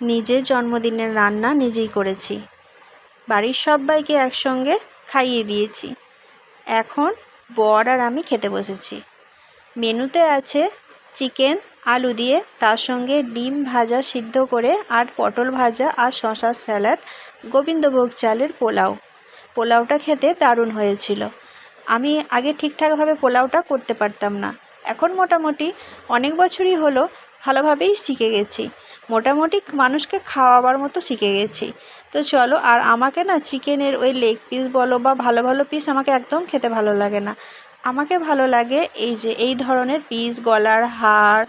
নিজের জন্মদিনের রান্না নিজেই করেছি। বাড়ির সবাইকে একসঙ্গে খাইয়ে দিয়েছি। এখন বর আর আমি খেতে বসেছি। মেনুতে আছে চিকেন, আলু দিয়ে তার সঙ্গে ডিম ভাজা সিদ্ধ করে আর পটল ভাজা আর শশার স্যালাড, গোবিন্দভোগ চালের পোলাও। পোলাওটা খেতে দারুণ হয়েছিল। আমি আগে ঠিকঠাকভাবে পোলাওটা করতে পারতাম না। এখন মোটামুটি অনেক বছরই হলো ভালোভাবেই শিখে গেছি। মোটামুটি মানুষকে খাওয়াবার মতো শিখে গেছি। তো চলো, আর আমাকে না চিকেনের ওই লেগ পিস বলো বা ভালো ভালো পিস আমাকে একদম খেতে ভালো লাগে না। আমাকে ভালো লাগে এই যে, এই ধরনের পিস গলার হার,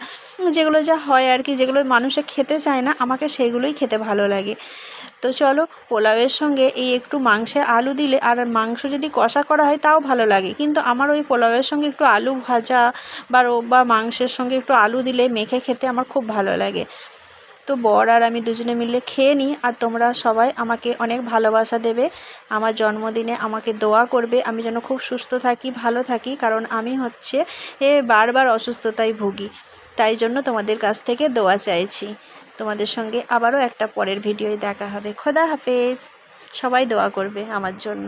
যেগুলো যা হয় আর কি, যেগুলো মানুষে খেতে চায় না, আমাকে সেগুলোই খেতে ভালো লাগে। তো চলো, পোলাওয়ের সঙ্গে এই একটু মাংসে আলু দিলে, আর মাংস যদি কষা করা হয় তাও ভালো লাগে। কিন্তু আমার ওই পোলাওয়ের সঙ্গে একটু আলু ভাজা বা বা মাংসের সঙ্গে একটু আলু দিলে মেখে খেতে আমার খুব ভালো লাগে। তো বর আর আমি দুজনে মিলে খেয়ে নিই, আর তোমরা সবাই আমাকে অনেক ভালোবাসা দেবে। আমার জন্মদিনে আমাকে দোয়া করবে, আমি যেন খুব সুস্থ থাকি, ভালো থাকি, কারণ আমি হচ্ছে এ বারবার অসুস্থতায় ভুগি। তাই জন্য তোমাদের কাছ থেকে দোয়া চাইছি। তোমাদের সঙ্গে আবারও একটা পরের ভিডিওয় দেখা হবে। খোদা হাফেজ। সবাই দোয়া করবে আমার জন্য।